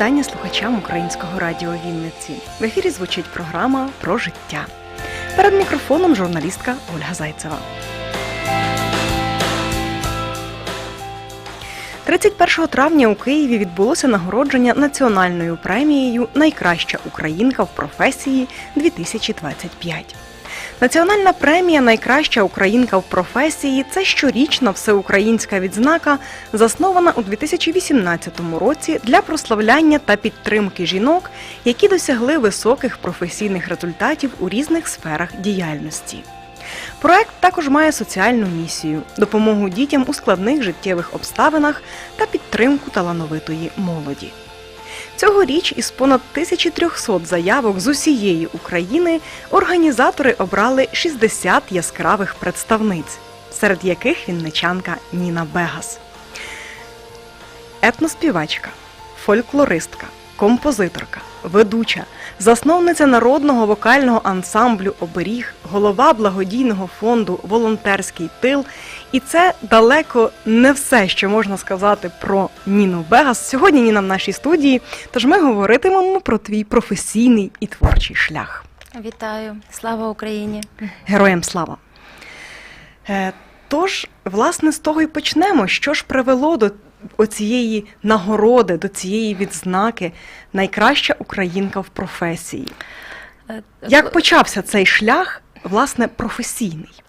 вітання слухачам українського радіо Вінниці. В ефірі звучить програма про життя. Перед мікрофоном журналістка Ольга Зайцева. 31 травня у Києві відбулося нагородження національною премією Найкраща українка в професії 2025. Національна премія Найкраща українка в професії це щорічна всеукраїнська відзнака, заснована у 2018 році для прославляння та підтримки жінок, які досягли високих професійних результатів у різних сферах діяльності. Проект також має соціальну місію допомогу дітям у складних життєвих обставинах та підтримку талановитої молоді. Цьогоріч із понад 1300 заявок з усієї України організатори обрали 60 яскравих представниць, серед яких вінничанка Ніна Бегас. Етноспівачка, фольклористка, композиторка, ведуча, засновниця народного вокального ансамблю Оберіг, голова благодійного фонду Волонтерський тил. І це далеко не все, що можна сказати про Ніну Бегас. Сьогодні Ніна в нашій студії. Тож ми говоритимемо про твій професійний і творчий шлях. Вітаю, слава Україні! Героям слава! Е, Тож, власне, з того і почнемо. Що ж привело до оцієї нагороди, до цієї відзнаки найкраща українка в професії? Е, Як почався цей шлях, власне, професійний?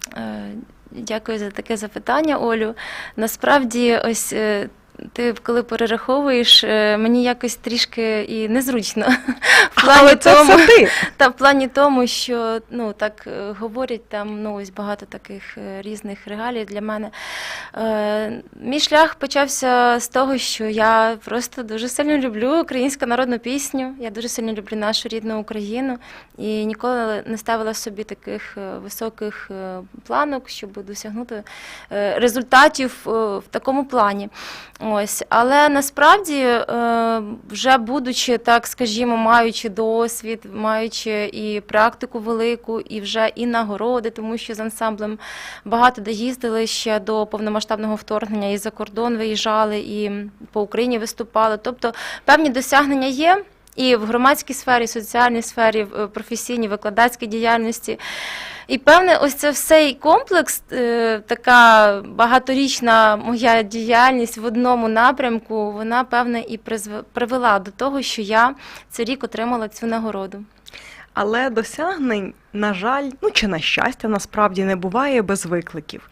Дякую за таке запитання, Олю. Насправді, ось е, ти коли перераховуєш, е, мені якось трішки і незручно. В плані Але це тому, все ти. Та в плані тому, що ну так е, говорять там ну ось багато таких е, різних регалій для мене. Е, мій шлях почався з того, що я просто дуже сильно люблю українську народну пісню. Я дуже сильно люблю нашу рідну Україну і ніколи не ставила собі таких високих планок, щоб досягнути результатів в такому плані. Ось, але насправді, е, вже будучи, так скажімо, маючи досвід, маючи і практику велику, і вже і нагороди, тому що з ансамблем багато де їздили ще до повномасштабного вторгнення, і за кордон виїжджали, і по Україні виступали. Тобто певні досягнення є. І в громадській сфері, в соціальній сфері, в е, професійній, викладацькій діяльності. І певне, ось це всей комплекс, е, така багаторічна моя діяльність в одному напрямку, вона певне і привела до того, що я цей рік отримала цю нагороду. Але досягнень, на жаль, ну чи на щастя, насправді не буває без викликів.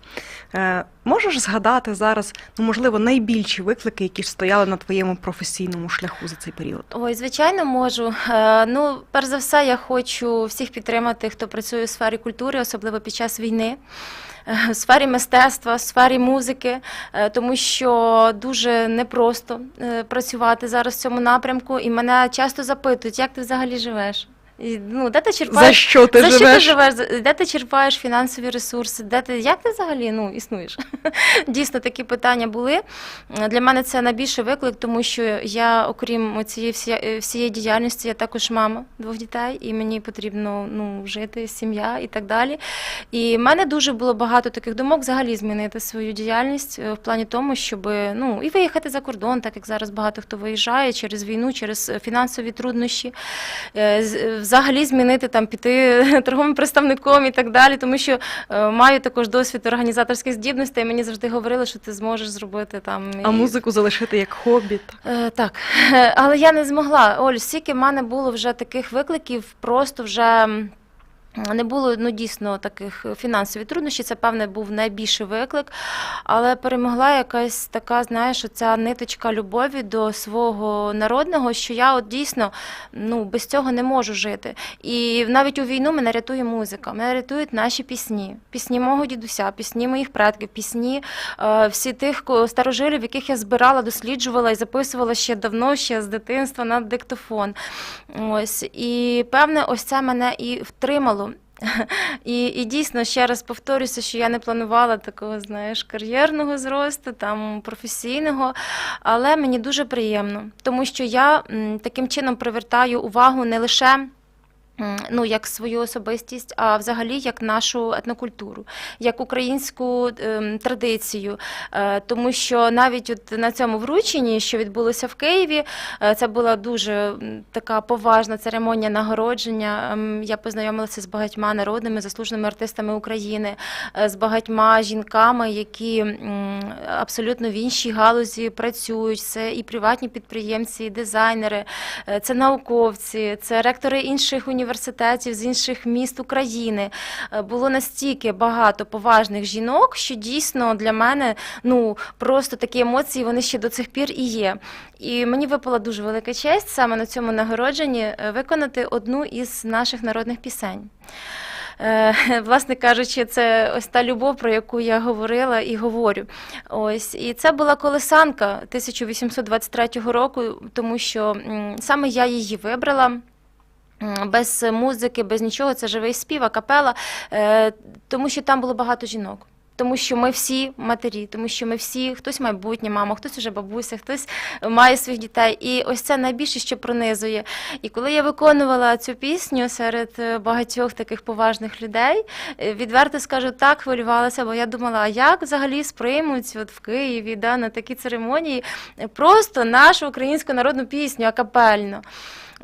Е, можеш згадати зараз, ну можливо, найбільші виклики, які стояли на твоєму професійному шляху за цей період? Ой, звичайно, можу. Е, Ну, перш за все, я хочу всіх підтримати, хто працює у сфері культури, особливо під час війни. е, В сфері мистецтва, в сфері музики, тому що дуже непросто працювати зараз в цьому напрямку, і мене часто запитують, як ти взагалі живеш? Ну, де ти черпаєш За що ти за живеш? що ти живеш? Де ти черпаєш фінансові ресурси? Де ти як ти взагалі ну існуєш? Дійсно, такі питання були. Для мене це найбільший виклик, тому що я, окрім цієї всієї, всієї діяльності, я також мама двох дітей, і мені потрібно ну жити, сім'я і так далі. І в мене дуже було багато таких думок взагалі змінити свою діяльність е, в плані тому, щоб ну і виїхати за кордон, так як зараз багато хто виїжджає через війну, через е, фінансові труднощі. Взагалі змінити там піти торговим представником і так далі, тому що е, маю також досвід організаторських здібностей. і Мені завжди говорили, що ти зможеш зробити там А музику залишити як хобі? Так. Е, так, але я не змогла. Оль, стільки в мене було вже таких викликів, просто вже. Не було ну дійсно таких фінансових труднощів. Це певне був найбільший виклик, але перемогла якась така, знаєш, ця ниточка любові до свого народного, що я от дійсно ну без цього не можу жити. І навіть у війну мене рятує музика. Мене рятують наші пісні, пісні мого дідуся, пісні моїх предків, пісні е, всі тих старожилів, яких я збирала, досліджувала і записувала ще давно, ще з дитинства на диктофон. Ось і певне, ось це мене і втримало. І, і дійсно ще раз повторюся, що я не планувала такого, знаєш, кар'єрного зросту, там професійного, але мені дуже приємно, тому що я таким чином привертаю увагу не лише Ну, як свою особистість, а взагалі як нашу етнокультуру, як українську ем, традицію. Е, тому що навіть от на цьому врученні, що відбулося в Києві, е, це була дуже така поважна церемонія нагородження. Ем, Я познайомилася з багатьма народними заслуженими артистами України, е, з багатьма жінками, які м, абсолютно в іншій галузі працюють. Це і приватні підприємці, і дизайнери, е, це науковці, це ректори інших університетів з інших міст України. Е, Було настільки багато поважних жінок, що дійсно для мене ну просто такі емоції вони ще до цих пір і є. І мені випала дуже велика честь саме на цьому нагородженні е, виконати одну із наших народних пісень. Е, Власне кажучи, це ось та любов, про яку я говорила і говорю. Ось і це була колесанка 1823 року, тому що саме я її вибрала. Без музики, без нічого, це живий спів, капела, е, тому що там було багато жінок. Тому що ми всі матері, тому що ми всі, хтось майбутня мама, хтось уже бабуся, хтось має своїх дітей. І ось це найбільше, що пронизує. І коли я виконувала цю пісню серед е, багатьох таких поважних людей, е, відверто скажу, так хвилювалася, бо я думала, а як взагалі сприймуть от в Києві да, на такі церемонії просто нашу українську народну пісню, акапельну.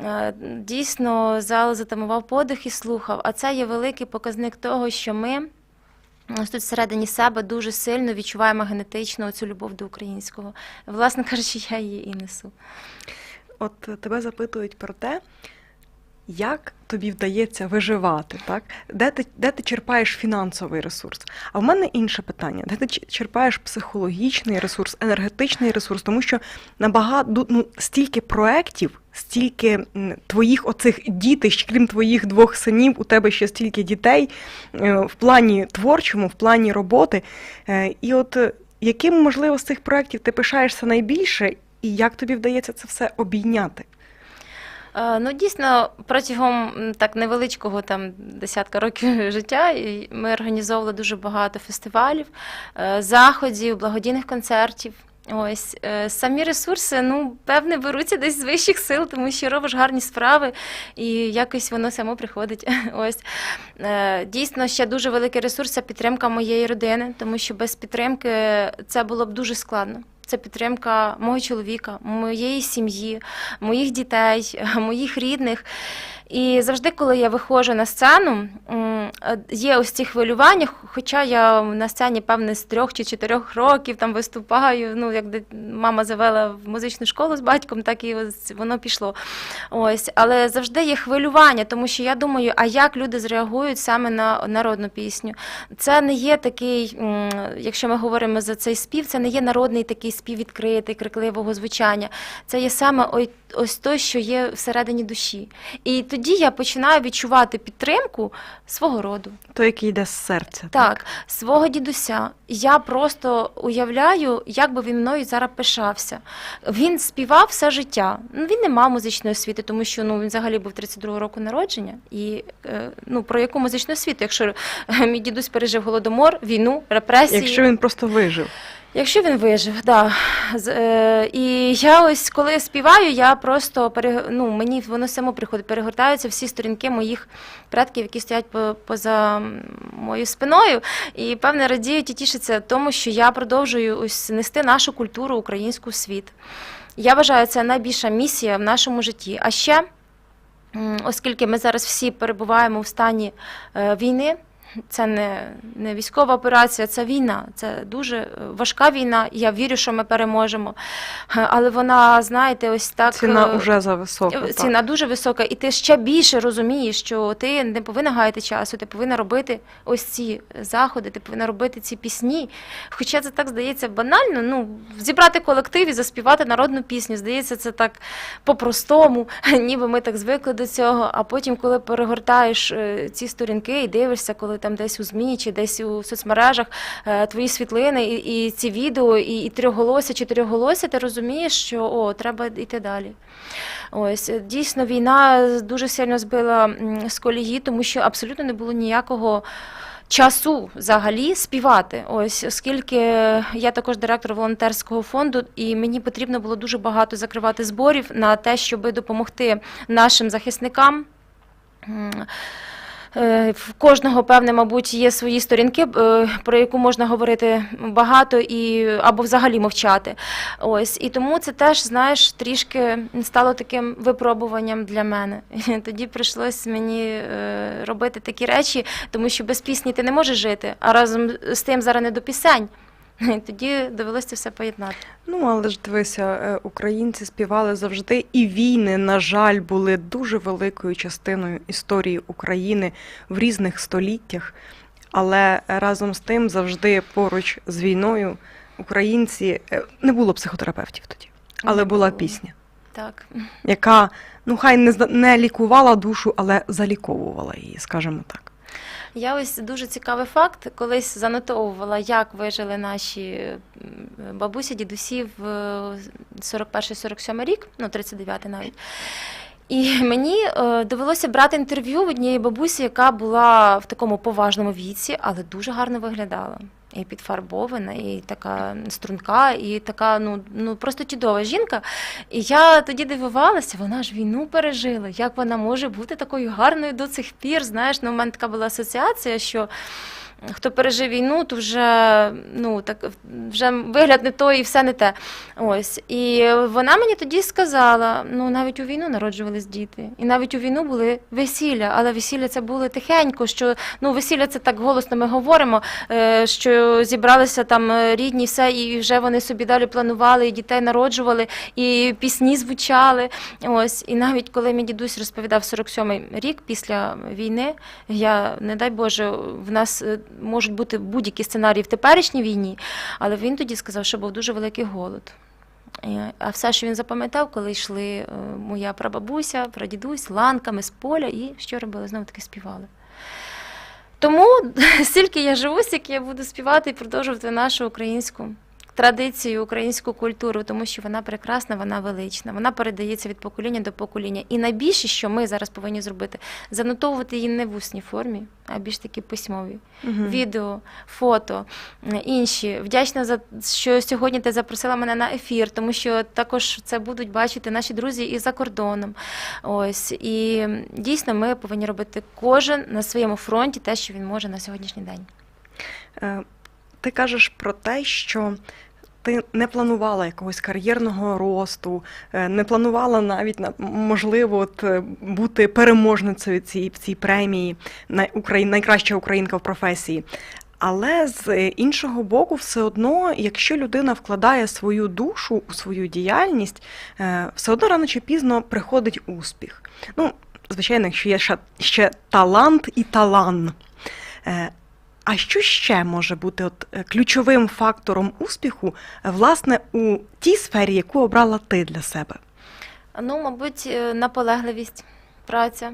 Е, Дійсно, зал затамував подих і слухав. А це є великий показник того, що ми тут всередині себе дуже сильно відчуваємо генетично цю любов до українського. Власне кажучи, я її і несу. От тебе запитують про те, як тобі вдається виживати, так? Де ти, де ти черпаєш фінансовий ресурс? А в мене інше питання: де ти черпаєш психологічний ресурс, енергетичний ресурс, тому що набагато ну, стільки проєктів, стільки твоїх оцих дітищ, крім твоїх двох синів, у тебе ще стільки дітей е, в плані творчому, в плані роботи. Е, І от е, яким, можливо, з цих проєктів ти пишаєшся найбільше, і як тобі вдається це все обійняти? Е, Ну, дійсно, протягом так невеличкого там десятка років життя ми організовували дуже багато фестивалів, е, заходів, благодійних концертів. Ось е, самі ресурси, ну певне, беруться десь з вищих сил, тому що робиш гарні справи, і якось воно само приходить. Ось дійсно ще дуже великий ресурс це підтримка моєї родини, тому що без підтримки це було б дуже складно. Це підтримка мого чоловіка, моєї сім'ї, моїх дітей, моїх рідних. І завжди, коли я виходжу на сцену, е, є ось ці хвилювання, хоча я на сцені, певне, з трьох чи чотирьох років там виступаю. Ну, як мама завела в музичну школу з батьком, так і ось воно пішло. Ось, але завжди є хвилювання, тому що я думаю, а як люди зреагують саме на народну пісню? Це не є такий, якщо ми говоримо за цей спів, це не є народний такий спів відкритий, крикливого звучання. Це є саме ой- ось той, що є всередині душі. І тоді я починаю відчувати підтримку свого роду. Той, який йде з серця. Так, свого дідуся. Я просто уявляю, як би він мною зараз пишався. Він співав все життя. Ну він не мав музичної освіти, тому що ну він взагалі був 32-го року народження. І е, ну про яку музичну освіту, якщо е, мій дідусь пережив голодомор, війну, репресії. Якщо він просто вижив. Якщо він вижив, да. Е, і я ось коли співаю, я просто ну, мені воно само приходить, перегортаються всі сторінки моїх предків, які стоять по, поза моєю спиною, і певне радіють і тішаться тому, що я продовжую ось нести нашу культуру українську в світ. Я вважаю, це найбільша місія в нашому житті. А ще, оскільки ми зараз всі перебуваємо в стані е, війни. Це не, не військова операція, це війна. Це дуже е, важка війна. Я вірю, що ми переможемо. Е, Але вона, знаєте, ось так Ціна е, вже за висока. так. ціна дуже висока, і ти ще більше розумієш, що ти не повинна гаяти часу, ти повинна робити ось ці заходи, ти повинна робити ці пісні. Хоча це так здається банально. Ну зібрати колектив і заспівати народну пісню. Здається, це так по-простому, ніби ми так звикли до цього. А потім, коли перегортаєш е, ці сторінки і дивишся, коли там десь у ЗМІ чи десь у соцмережах е, твої світлини і, і ці відео, і, і трьохголосся, чотирьохголосся, ти розумієш, що о, треба йти далі. Ось е, дійсно війна дуже сильно збила з колії, тому що абсолютно не було ніякого. Часу взагалі співати, ось оскільки я також директор волонтерського фонду, і мені потрібно було дуже багато закривати зборів на те, щоб допомогти нашим захисникам. Е, В кожного, певне, мабуть, є свої сторінки, е, про яку можна говорити багато і або взагалі мовчати. Ось і тому це теж, знаєш, трішки стало таким випробуванням для мене. Тоді прийшлось мені е, робити такі речі, тому що без пісні ти не можеш жити, а разом з тим зараз не до пісень. Тоді довелося все поєднати. Ну, але ж дивися, е, українці співали завжди, і війни, на жаль, були дуже великою частиною історії України в різних століттях. Але разом з тим завжди поруч з війною українці е, не було психотерапевтів тоді, але Не була пісня, Так. яка ну хай не не лікувала душу, але заліковувала її, скажімо так. Я ось дуже цікавий факт. Колись занотовувала, як вижили наші бабусі, дідусі в 41-47 рік, ну 39 навіть. І мені е, довелося брати інтерв'ю в однієї бабусі, яка була в такому поважному віці, але дуже гарно виглядала. І підфарбована, і така струнка, і така, ну, ну просто чудова жінка. І я тоді дивувалася, вона ж війну пережила. Як вона може бути такою гарною до цих пір? Знаєш, ну, у мене така була асоціація, що хто пережив війну, то вже ну так вже вигляд не той і все не те. Ось і вона мені тоді сказала: ну навіть у війну народжувались діти, і навіть у війну були весілля, але весілля це були тихенько. Що ну весілля це так голосно. Ми говоримо, е, що зібралися там е, рідні, все, і вже вони собі далі планували, і дітей народжували, і пісні звучали. Ось і навіть коли мій дідусь розповідав 47-й рік після війни, я не дай Боже, в нас е, можуть бути будь-які сценарії в теперішній війні, але він тоді сказав, що був дуже великий голод. Е, А все, що він запам'ятав, коли йшли е, моя прабабуся, прадідусь ланками з поля, і що робили? Знову таки співали. Тому стільки я живу, стільки я буду співати і продовжувати нашу українську традицію, українську культуру, тому що вона прекрасна, вона велична, вона передається від покоління до покоління. І найбільше, що ми зараз повинні зробити, занотовувати її не в усній формі, а більш таки письмові. Відео, фото, інші. Вдячна за що сьогодні ти запросила мене на ефір, тому що також це будуть бачити наші друзі і за кордоном. Ось і дійсно ми повинні робити кожен на своєму фронті те, що він може на сьогоднішній день. Е, Ти кажеш про те, що ти не планувала якогось кар'єрного росту, е, не планувала навіть можливо от, е, бути переможницею цій, цій премії найкраща українка в професії. Але з іншого боку, все одно, якщо людина вкладає свою душу у свою діяльність, е, все одно рано чи пізно приходить успіх. Ну, звичайно, якщо є ще, талант і талан. А що ще може бути от е, ключовим фактором успіху, е, власне, у тій сфері, яку обрала ти для себе? Ну, мабуть, е, наполегливість, праця.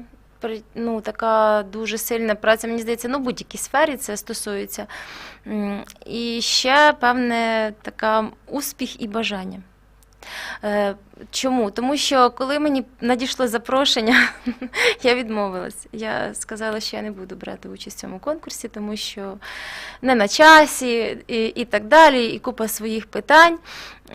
Ну, така дуже сильна праця, мені здається, ну, будь-якій сфері це стосується. І ще певне така успіх і бажання. Е, Чому? Тому що коли мені надійшло запрошення, я відмовилась. Я сказала, що я не буду брати участь в цьому конкурсі, тому що не на часі і, і так далі, і купа своїх питань.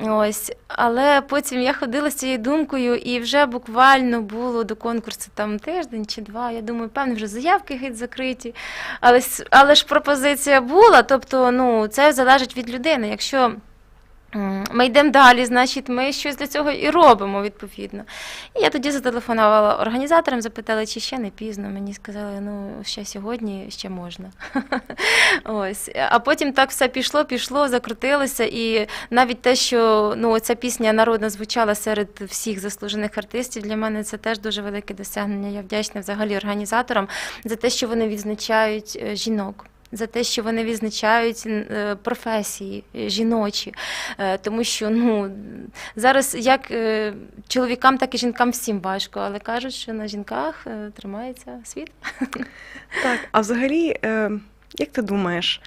Ось. Але потім я ходила з цією думкою, і вже буквально було до конкурсу там тиждень чи два. Я думаю, певно, вже заявки геть закриті. Але, але ж пропозиція була. Тобто, ну, це залежить від людини. Якщо ми йдемо далі, значить, ми щось для цього і робимо відповідно. І я тоді зателефонувала організаторам, запитала, чи ще не пізно. Мені сказали, ну ще сьогодні ще можна. Ось. А потім так все пішло, пішло, закрутилося. І навіть те, що ну, ця пісня народна звучала серед всіх заслужених артистів, для мене це теж дуже велике досягнення. Я вдячна взагалі організаторам за те, що вони відзначають е, жінок. За те, що вони відзначають е, професії е, жіночі, Е, тому що ну зараз як чоловікам, так і жінкам всім важко, але кажуть, що на жінках тримається світ. Так, а взагалі, як ти думаєш,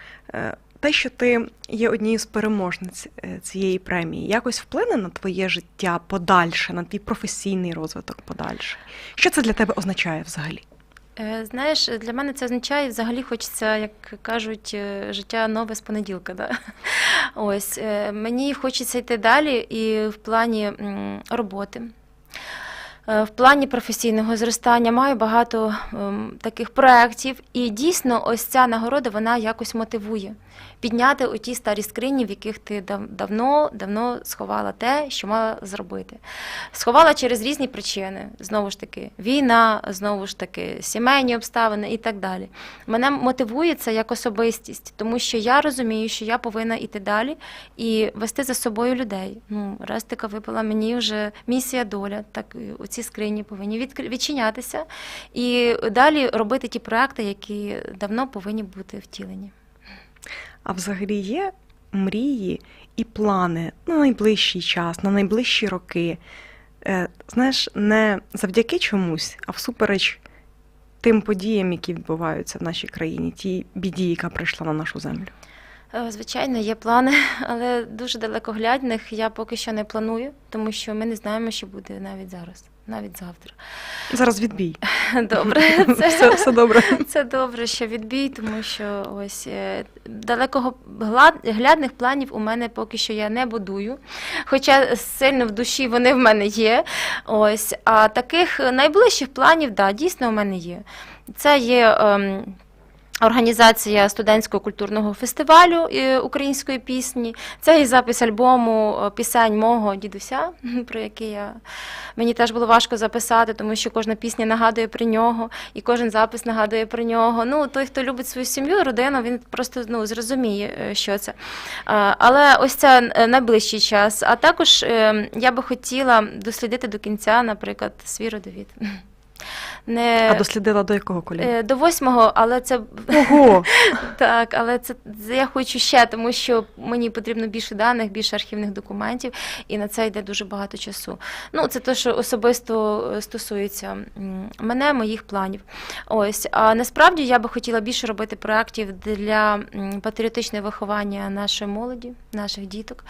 те, що ти є однією з переможниць цієї премії, якось вплине на твоє життя подальше, на твій професійний розвиток подальше? Що це для тебе означає взагалі? Е, Знаєш, для мене це означає, взагалі хочеться, як кажуть, е, життя нове з понеділка. Да? Ось е, мені хочеться йти далі і в плані роботи. В плані професійного зростання маю багато ем, таких проєктів, і дійсно, ось ця нагорода вона якось мотивує підняти оті старі скрині, в яких ти давно давно сховала те, що мала зробити. Сховала через різні причини. Знову ж таки, війна, знову ж таки, сімейні обставини і так далі. Мене мотивує це як особистість, тому що я розумію, що я повинна йти далі і вести за собою людей. Ну, раз така випала мені вже місія доля, так і оці скрині повинні відчинятися і далі робити ті проекти, які давно повинні бути втілені. А взагалі є мрії і плани на найближчий час, на найближчі роки. Е, знаєш, не завдяки чомусь, а всупереч тим подіям, які відбуваються в нашій країні, тій біді, яка прийшла на нашу землю. Е, Звичайно, є плани, але дуже далекоглядних я поки що не планую, тому що ми не знаємо, що буде навіть зараз, навіть завтра. Зараз відбій. Добре, це, Все, все добре. це добре, що відбій, тому що ось далекого глядних планів у мене поки що я не будую. Хоча сильно в душі вони в мене є. Ось, а таких найближчих планів, да, дійсно у мене є. Це є. ем, Організація студентського культурного фестивалю е, української пісні. Це і запис альбому е, пісень мого дідуся, про який я мені теж було важко записати, тому що кожна пісня нагадує про нього, і кожен запис нагадує про нього. Ну, той, хто любить свою сім'ю, родину, він просто ну, зрозуміє, е, що це. Але ось це найближчий час. А також е, я би хотіла дослідити до кінця, наприклад, свій родовід. Не А дослідила до якого кольору? е, до восьмого, але це Ого! так, але це я хочу ще, тому що мені потрібно більше даних, більше архівних документів, і на це йде дуже багато часу. Ну, це те, що особисто е, стосується мене, моїх планів. Ось, а насправді я би хотіла більше робити проєктів для м, патріотичного виховання нашої молоді, наших діток,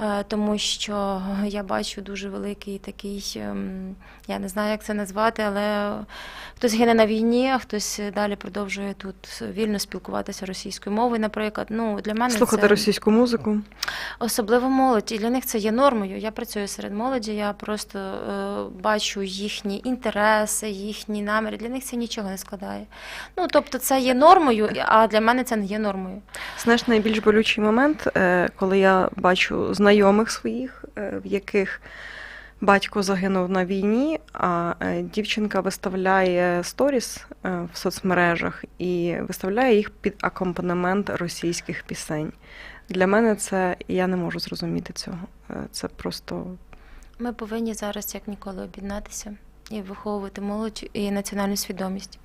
е, тому що я бачу дуже великий такий, ем, я не знаю, як це назвати, але хтось гине на війні, а хтось далі продовжує тут вільно спілкуватися російською мовою, наприклад. Ну, для мене Слухати це російську музику. особливо молодь, і для них це є нормою. Я працюю серед молоді, я просто е, бачу їхні інтереси, їхні наміри. Для них це нічого не складає. Ну, тобто, це є нормою, а для мене це не є нормою. Знаєш, найбільш болючий момент, е, коли я бачу знайомих своїх, е, в яких батько загинув на війні, а е, дівчинка виставляє сторіс е, в соцмережах і виставляє їх під акомпанемент російських пісень. Для мене це я не можу зрозуміти цього. Е, Це просто Ми повинні зараз як ніколи об'єднатися і виховувати молодь і національну свідомість.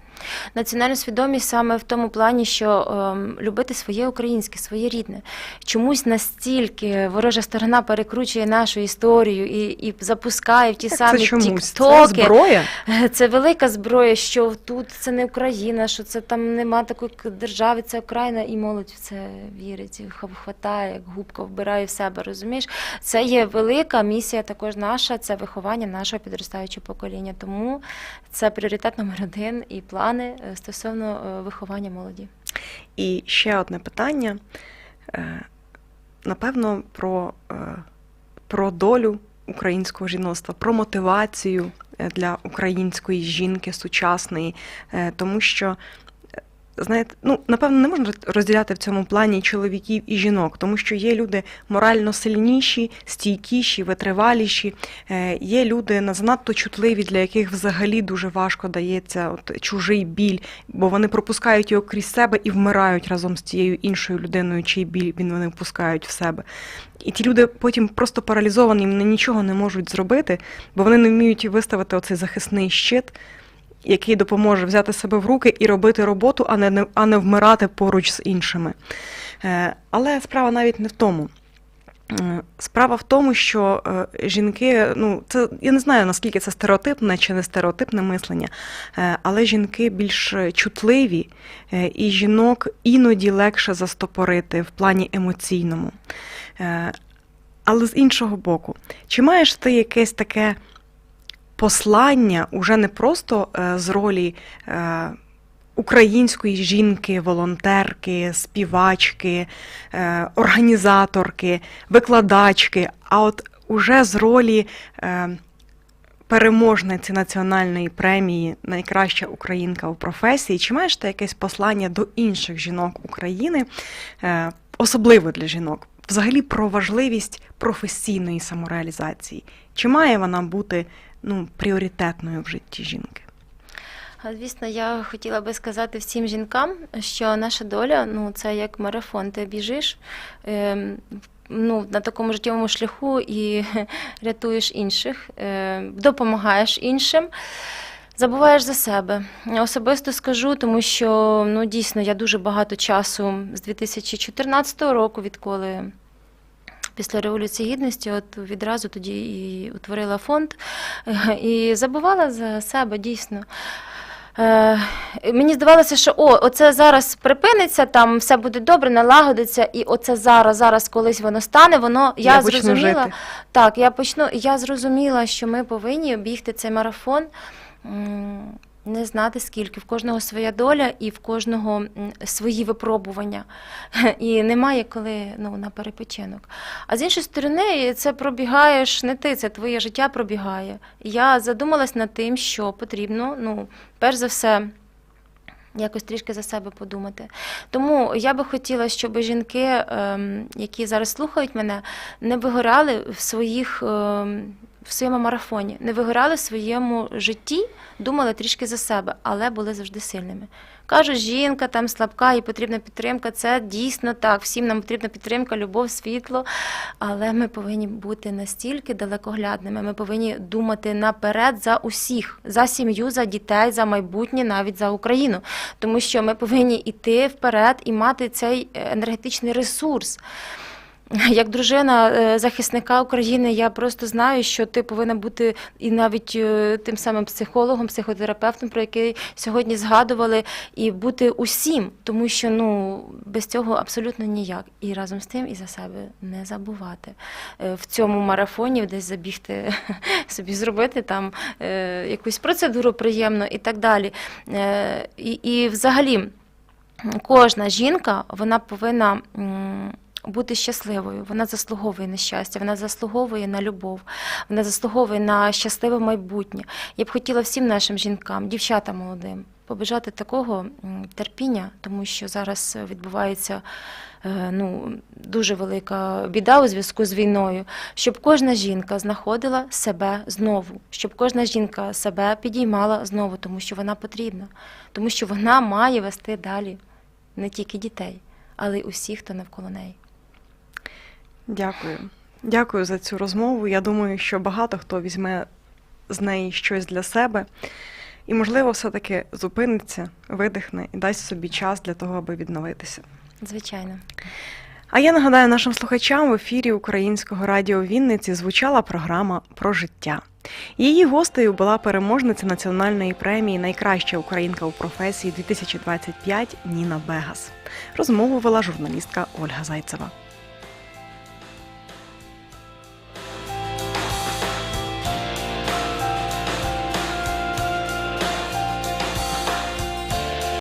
Національну свідомість саме в тому плані, що ем, любити своє українське, своє рідне. Чомусь настільки ворожа сторона перекручує нашу історію і, і запускає в ті це самі чомусь це тіктоки. зброя. Це велика зброя, що тут це не Україна, що це там нема такої держави, це Україна, і молодь в це вірить, хватає, як губка вбирає в себе. Розумієш? Це є велика місія також наша, це виховання нашого підростаючого покоління. Тому це пріоритет номер один і плани е, стосовно е, виховання молоді. І ще одне питання. Е, Напевно, про, про долю українського жіноцтва, про мотивацію для української жінки сучасної, тому що. Знаєте, ну напевно, не можна розділяти в цьому плані чоловіків і жінок, тому що є люди морально сильніші, стійкіші, витриваліші. Е, Є люди на- занадто чутливі, для яких взагалі дуже важко дається от чужий біль, бо вони пропускають його крізь себе і вмирають разом з тією іншою людиною, чий біль він вони впускають в себе. І ті люди потім просто паралізовані, вони нічого не можуть зробити, бо вони не вміють виставити оцей захисний щит, який допоможе взяти себе в руки і робити роботу, а не, а не вмирати поруч з іншими. Е, Але справа навіть не в тому. Е, Справа в тому, що е, жінки, ну це я не знаю наскільки це стереотипне чи не стереотипне мислення, але жінки більш чутливі, і жінок іноді легше застопорити в плані емоційному. Але з іншого боку, чи маєш ти якесь таке послання уже не просто е, з ролі е, української жінки, волонтерки, співачки, е, організаторки, викладачки, а от уже з ролі переможниці національної премії Найкраща українка у професії. Чи маєш ти якесь послання до інших жінок України, особливо для жінок, взагалі про важливість професійної самореалізації? Чи має вона бути ну, пріоритетною в житті жінки? Звісно, я хотіла би сказати всім жінкам, що наша доля ну, це як марафон. Ти біжиш ем, ну, на такому життєвому шляху і рятуєш інших, е, допомагаєш іншим. Забуваєш за себе. Особисто скажу, тому що ну, дійсно я дуже багато часу з 2014 року, відколи після Революції Гідності, от відразу тоді і утворила фонд і забувала за себе дійсно. Е, мені здавалося, що о, оце зараз припиниться, там все буде добре, налагодиться, і оце зараз, зараз колись воно стане, воно я, Я зрозуміла. жити. Так, я почну. Я зрозуміла, що ми повинні бігти цей марафон. Не знати скільки, в кожного своя доля і в кожного свої випробування. І немає коли ну, на перепочинок. А з іншої сторони, це пробігаєш не ти, це твоє життя пробігає. Я задумалась над тим, що потрібно, ну, перш за все, якось трішки за себе подумати. Тому я би хотіла, щоб жінки, ем, які зараз слухають мене, не вигорали в своїх. В своєму марафоні не вигорали в своєму житті, думали трішки за себе, але були завжди сильними. Кажуть, жінка там слабка, їй потрібна підтримка. Це дійсно так. Всім нам потрібна підтримка, любов, світло. Але ми повинні бути настільки далекоглядними. Ми повинні думати наперед за усіх, за сім'ю, за дітей, за майбутнє, навіть за Україну. Тому що ми повинні йти вперед і мати цей е, енергетичний ресурс. Як дружина е, захисника України, я просто знаю, що ти повинна бути і навіть е, тим самим психологом, психотерапевтом, про який сьогодні згадували, і бути усім, тому що ну без цього абсолютно ніяк. І разом з тим і за себе не забувати Е, в цьому марафоні десь забігти собі зробити там якусь процедуру приємну і так далі. І, і взагалі кожна жінка вона повинна. Бути щасливою, вона заслуговує на щастя, вона заслуговує на любов, вона заслуговує на щасливе майбутнє. Я б хотіла всім нашим жінкам, дівчатам молодим, побажати такого терпіння, тому що зараз відбувається е, ну, дуже велика біда у зв'язку з війною, щоб кожна жінка знаходила себе знову, щоб кожна жінка себе підіймала знову, тому що вона потрібна, тому що вона має вести далі не тільки дітей, але й усіх, хто навколо неї. Дякую. Дякую за цю розмову. Я думаю, що багато хто візьме з неї щось для себе і, можливо, все-таки зупиниться, видихне і дасть собі час для того, аби відновитися. Звичайно. А я нагадаю нашим слухачам в ефірі Українського радіо Вінниці звучала програма про життя. Її гостею була переможниця національної премії Найкраща українка у професії 2025 Ніна Бегас. Розмову вела журналістка Ольга Зайцева.